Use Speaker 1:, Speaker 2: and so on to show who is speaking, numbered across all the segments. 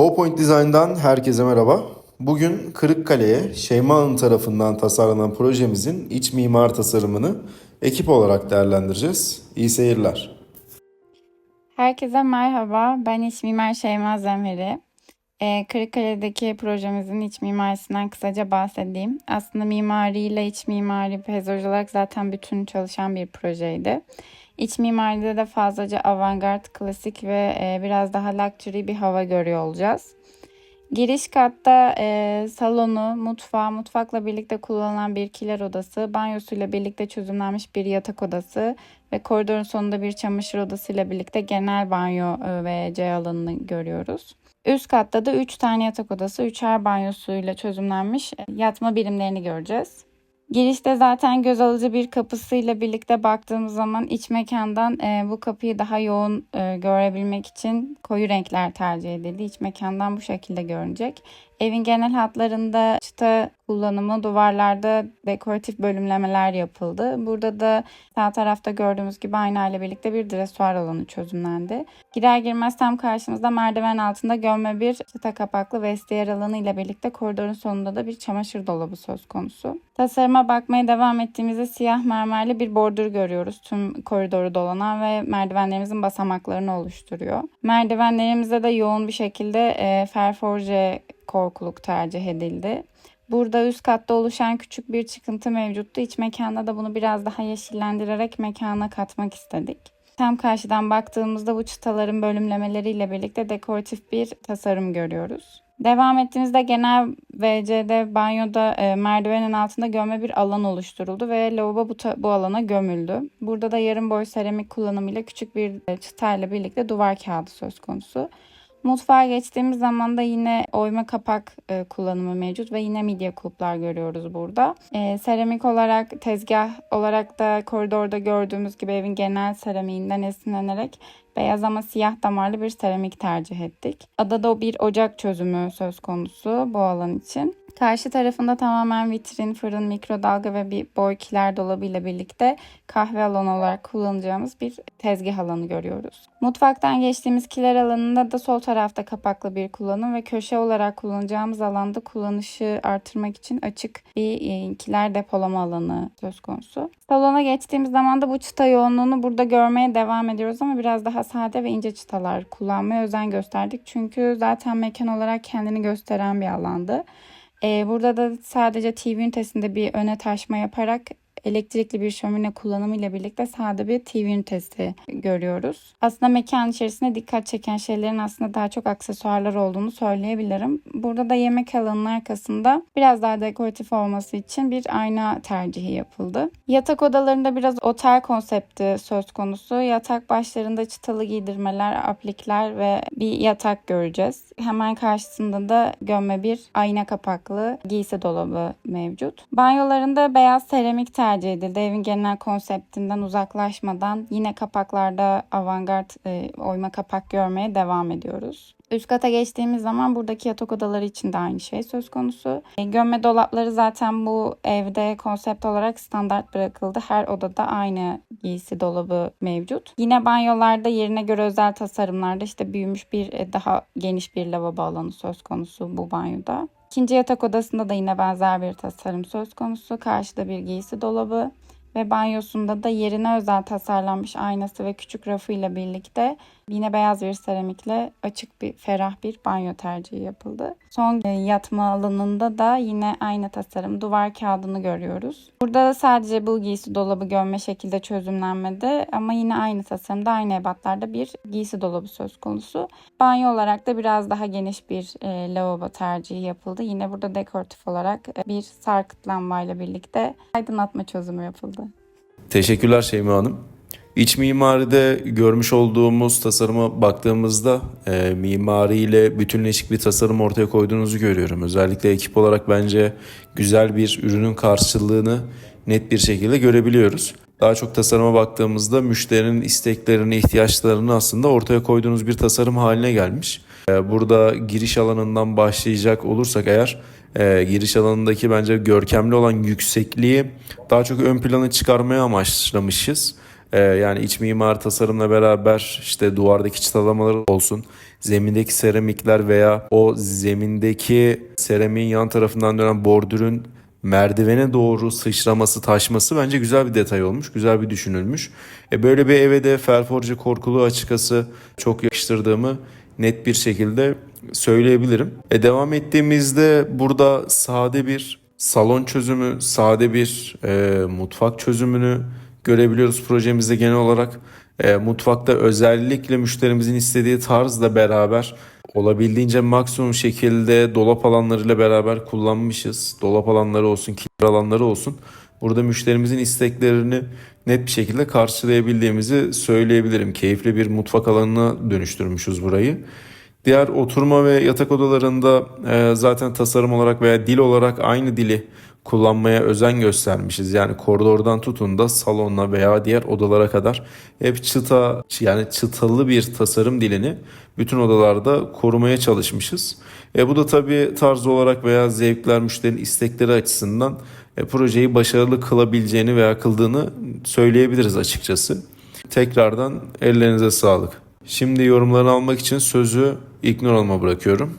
Speaker 1: PowerPoint Design'dan herkese merhaba. Bugün Kırıkkale'ye Şeyma Hanım tarafından tasarlanan projemizin iç mimar tasarımını ekip olarak değerlendireceğiz. İyi seyirler.
Speaker 2: Herkese merhaba. Ben iç mimar Şeyma Zemheri. Ee, Kırıkkale'deki projemizin iç mimarisinden kısaca bahsedeyim. Aslında mimariyle iç mimari peyzaj olarak zaten bütün çalışan bir projeydi. İç mimaride de fazlaca avantgard, klasik ve e, biraz daha luxury bir hava görüyor olacağız. Giriş katta e, salonu, mutfağı, mutfakla birlikte kullanılan bir kiler odası, banyosuyla birlikte çözümlenmiş bir yatak odası ve koridorun sonunda bir çamaşır odasıyla birlikte genel banyo e, ve C alanını görüyoruz. Üst katta da 3 tane yatak odası, 3'er banyosuyla çözümlenmiş e, yatma birimlerini göreceğiz. Girişte zaten göz alıcı bir kapısıyla birlikte baktığımız zaman iç mekandan e, bu kapıyı daha yoğun e, görebilmek için koyu renkler tercih edildi. İç mekandan bu şekilde görünecek. Evin genel hatlarında çıta kullanımı, duvarlarda dekoratif bölümlemeler yapıldı. Burada da sağ tarafta gördüğümüz gibi aynayla birlikte bir dresuar alanı çözümlendi. Girer girmez tam karşımızda merdiven altında gömme bir çıta kapaklı vestiyer alanı ile birlikte koridorun sonunda da bir çamaşır dolabı söz konusu. Tasarıma bakmaya devam ettiğimizde siyah mermerli bir bordür görüyoruz. Tüm koridoru dolanan ve merdivenlerimizin basamaklarını oluşturuyor. Merdivenlerimizde de yoğun bir şekilde e, ferforje korkuluk tercih edildi. Burada üst katta oluşan küçük bir çıkıntı mevcuttu. İç mekanda da bunu biraz daha yeşillendirerek mekana katmak istedik. Tam karşıdan baktığımızda bu çıtaların bölümlemeleriyle birlikte dekoratif bir tasarım görüyoruz. Devam ettiğimizde genel WC'de banyoda e, merdivenin altında gömme bir alan oluşturuldu ve lavabo bu, bu alana gömüldü. Burada da yarım boy seramik kullanımıyla küçük bir e, çıtayla birlikte duvar kağıdı söz konusu. Mutfağa geçtiğimiz zaman da yine oyma kapak e, kullanımı mevcut ve yine midye kulplar görüyoruz burada. E, seramik olarak tezgah olarak da koridorda gördüğümüz gibi evin genel seramiğinden esinlenerek beyaz ama siyah damarlı bir seramik tercih ettik. Adada bir ocak çözümü söz konusu bu alan için. Karşı tarafında tamamen vitrin, fırın, mikrodalga ve bir boy kiler dolabı ile birlikte kahve alanı olarak kullanacağımız bir tezgah alanı görüyoruz. Mutfaktan geçtiğimiz kiler alanında da sol tarafta kapaklı bir kullanım ve köşe olarak kullanacağımız alanda kullanışı artırmak için açık bir e, kiler depolama alanı söz konusu. Salona geçtiğimiz zaman da bu çıta yoğunluğunu burada görmeye devam ediyoruz ama biraz daha sade ve ince çıtalar kullanmaya özen gösterdik. Çünkü zaten mekan olarak kendini gösteren bir alandı. Ee, burada da sadece TV ünitesinde bir öne taşma yaparak elektrikli bir şömine kullanımı ile birlikte sade bir TV ünitesi görüyoruz. Aslında mekan içerisinde dikkat çeken şeylerin aslında daha çok aksesuarlar olduğunu söyleyebilirim. Burada da yemek alanının arkasında biraz daha dekoratif olması için bir ayna tercihi yapıldı. Yatak odalarında biraz otel konsepti söz konusu. Yatak başlarında çıtalı giydirmeler, aplikler ve bir yatak göreceğiz. Hemen karşısında da gömme bir ayna kapaklı giysi dolabı mevcut. Banyolarında beyaz seramik tercih edildi. Evin genel konseptinden uzaklaşmadan yine kapaklarda avantgard e, oyma kapak görmeye devam ediyoruz. Üst kata geçtiğimiz zaman buradaki yatak odaları için de aynı şey söz konusu. E, gömme dolapları zaten bu evde konsept olarak standart bırakıldı. Her odada aynı giysi dolabı mevcut. Yine banyolarda yerine göre özel tasarımlarda işte büyümüş bir e, daha geniş bir lavabo alanı söz konusu bu banyoda. İkinci yatak odasında da yine benzer bir tasarım söz konusu. Karşıda bir giysi dolabı ve banyosunda da yerine özel tasarlanmış aynası ve küçük rafıyla birlikte yine beyaz bir seramikle açık bir ferah bir banyo tercihi yapıldı. Son e, yatma alanında da yine aynı tasarım duvar kağıdını görüyoruz. Burada da sadece bu giysi dolabı gömme şekilde çözümlenmedi ama yine aynı tasarımda aynı ebatlarda bir giysi dolabı söz konusu. Banyo olarak da biraz daha geniş bir e, lavabo tercihi yapıldı. Yine burada dekoratif olarak e, bir sarkıt lambayla birlikte aydınlatma çözümü yapıldı.
Speaker 1: Teşekkürler Şeyma Hanım. İç mimaride görmüş olduğumuz tasarıma baktığımızda e, mimariyle bütünleşik bir tasarım ortaya koyduğunuzu görüyorum. Özellikle ekip olarak bence güzel bir ürünün karşılığını net bir şekilde görebiliyoruz. Daha çok tasarıma baktığımızda müşterinin isteklerini, ihtiyaçlarını aslında ortaya koyduğunuz bir tasarım haline gelmiş. E, burada giriş alanından başlayacak olursak eğer e, giriş alanındaki bence görkemli olan yüksekliği daha çok ön plana çıkarmaya amaçlamışız. Ee, yani iç mimar tasarımla beraber işte duvardaki çıtalamalar olsun, zemindeki seramikler veya o zemindeki seramiğin yan tarafından dönen bordürün merdivene doğru sıçraması, taşması bence güzel bir detay olmuş. Güzel bir düşünülmüş. E böyle bir eve de Felforca korkulu açıkçası çok yakıştırdığımı net bir şekilde söyleyebilirim. E devam ettiğimizde burada sade bir salon çözümü, sade bir e, mutfak çözümünü görebiliyoruz projemizde genel olarak. E, mutfakta özellikle müşterimizin istediği tarzla beraber olabildiğince maksimum şekilde dolap alanlarıyla beraber kullanmışız. Dolap alanları olsun, kiler alanları olsun. Burada müşterimizin isteklerini net bir şekilde karşılayabildiğimizi söyleyebilirim. Keyifli bir mutfak alanına dönüştürmüşüz burayı. Diğer oturma ve yatak odalarında e, zaten tasarım olarak veya dil olarak aynı dili kullanmaya özen göstermişiz. Yani koridordan tutun da salonla veya diğer odalara kadar hep çıta yani çıtalı bir tasarım dilini bütün odalarda korumaya çalışmışız. E, bu da tabii tarz olarak veya zevkler müşterinin istekleri açısından e, projeyi başarılı kılabileceğini veya kıldığını söyleyebiliriz açıkçası. Tekrardan ellerinize sağlık. Şimdi yorumlarını almak için sözü İlknur Hanım'a bırakıyorum.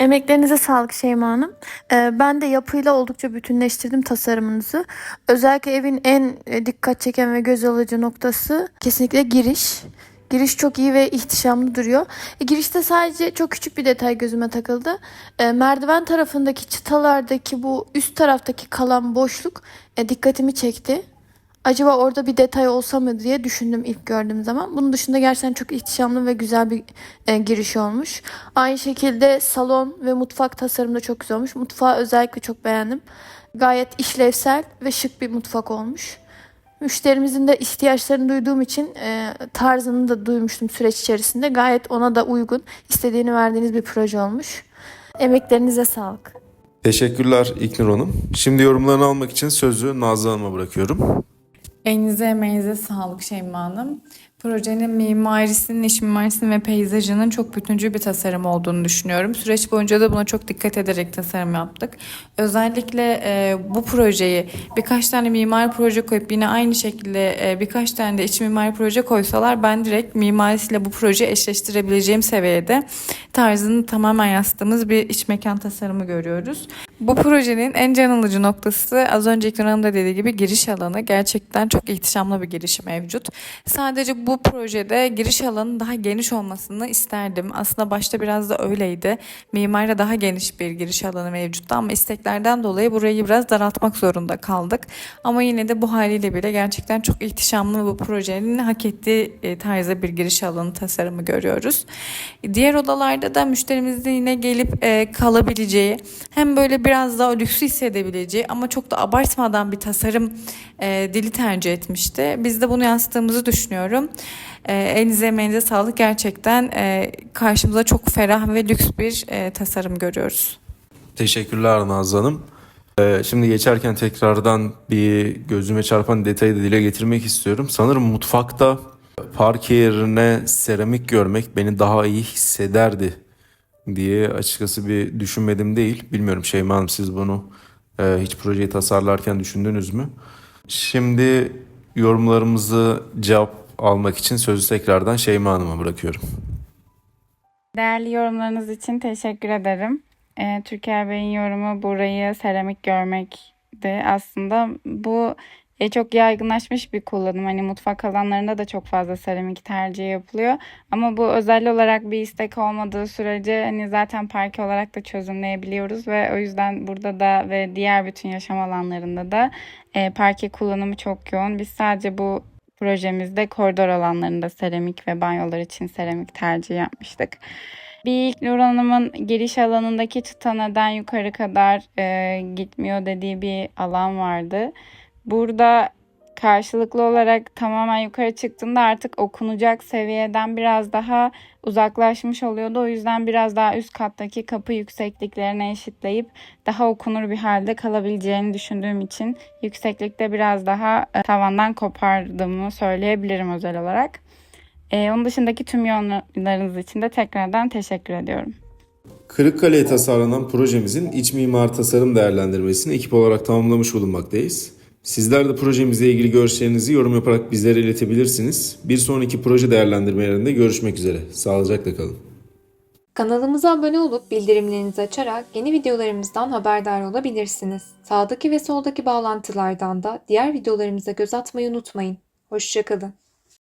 Speaker 3: Emeklerinize sağlık Şeyma Hanım. Ee, ben de yapıyla oldukça bütünleştirdim tasarımınızı. Özellikle evin en e, dikkat çeken ve göz alıcı noktası kesinlikle giriş. Giriş çok iyi ve ihtişamlı duruyor. E, girişte sadece çok küçük bir detay gözüme takıldı. E, merdiven tarafındaki çıtalardaki bu üst taraftaki kalan boşluk e, dikkatimi çekti. Acaba orada bir detay olsa mı diye düşündüm ilk gördüğüm zaman. Bunun dışında gerçekten çok ihtişamlı ve güzel bir e, giriş olmuş. Aynı şekilde salon ve mutfak tasarımı da çok güzel olmuş. Mutfağı özellikle çok beğendim. Gayet işlevsel ve şık bir mutfak olmuş. Müşterimizin de ihtiyaçlarını duyduğum için e, tarzını da duymuştum süreç içerisinde. Gayet ona da uygun, istediğini verdiğiniz bir proje olmuş. Emeklerinize sağlık.
Speaker 1: Teşekkürler İlknur Hanım. Şimdi yorumlarını almak için sözü Nazlı Hanım'a bırakıyorum.
Speaker 4: Elinize emeğinize sağlık Şeyma Hanım. Projenin mimarisinin, iç mimarisinin ve peyzajının çok bütüncül bir tasarım olduğunu düşünüyorum. Süreç boyunca da buna çok dikkat ederek tasarım yaptık. Özellikle e, bu projeyi birkaç tane mimari proje koyup yine aynı şekilde e, birkaç tane de iç mimari proje koysalar ben direkt mimarisiyle bu projeyi eşleştirebileceğim seviyede tarzını tamamen yansıttığımız bir iç mekan tasarımı görüyoruz. Bu projenin en can alıcı noktası az önce İknur Hanım da dediği gibi giriş alanı. Gerçekten çok ihtişamlı bir giriş mevcut. Sadece bu projede giriş alanının daha geniş olmasını isterdim. Aslında başta biraz da öyleydi. Mimarda daha geniş bir giriş alanı mevcuttu ama isteklerden dolayı burayı biraz daraltmak zorunda kaldık. Ama yine de bu haliyle bile gerçekten çok ihtişamlı bu projenin hak ettiği e, tarzda bir giriş alanı tasarımı görüyoruz. Diğer odalarda da müşterimizin yine gelip e, kalabileceği hem böyle biraz daha lüksü hissedebileceği ama çok da abartmadan bir tasarım e, dili tercih etmişti. Biz de bunu yansıttığımızı düşünüyorum. E, elinize emeğinize sağlık. Gerçekten e, karşımıza çok ferah ve lüks bir e, tasarım görüyoruz.
Speaker 1: Teşekkürler Nazlı Hanım. Ee, şimdi geçerken tekrardan bir gözüme çarpan detayı da dile getirmek istiyorum. Sanırım mutfakta parke yerine seramik görmek beni daha iyi hissederdi diye açıkçası bir düşünmedim değil. Bilmiyorum Şeyma Hanım siz bunu e, hiç projeyi tasarlarken düşündünüz mü? Şimdi yorumlarımızı cevap almak için sözü tekrardan Şeyma Hanım'a bırakıyorum.
Speaker 2: Değerli yorumlarınız için teşekkür ederim. Ee, Türker Bey'in yorumu burayı seramik görmekti. Aslında bu e, çok yaygınlaşmış bir kullanım. Hani mutfak alanlarında da çok fazla seramik tercihi yapılıyor. Ama bu özel olarak bir istek olmadığı sürece hani zaten parke olarak da çözümleyebiliyoruz ve o yüzden burada da ve diğer bütün yaşam alanlarında da e, parke kullanımı çok yoğun. Biz sadece bu projemizde koridor alanlarında seramik ve banyolar için seramik tercih yapmıştık. Bir ilk Nur giriş alanındaki çıta neden yukarı kadar e, gitmiyor dediği bir alan vardı. Burada karşılıklı olarak tamamen yukarı çıktığında artık okunacak seviyeden biraz daha uzaklaşmış oluyordu. O yüzden biraz daha üst kattaki kapı yüksekliklerine eşitleyip daha okunur bir halde kalabileceğini düşündüğüm için yükseklikte biraz daha e, tavandan kopardığımı söyleyebilirim özel olarak. E, onun dışındaki tüm yorumlarınız için de tekrardan teşekkür ediyorum.
Speaker 1: Kırıkkale'ye tasarlanan projemizin iç mimar tasarım değerlendirmesini ekip olarak tamamlamış bulunmaktayız. Sizler de projemizle ilgili görüşlerinizi yorum yaparak bizlere iletebilirsiniz. Bir sonraki proje değerlendirmelerinde görüşmek üzere. Sağlıcakla kalın.
Speaker 5: Kanalımıza abone olup bildirimlerinizi açarak yeni videolarımızdan haberdar olabilirsiniz. Sağdaki ve soldaki bağlantılardan da diğer videolarımıza göz atmayı unutmayın. Hoşçakalın.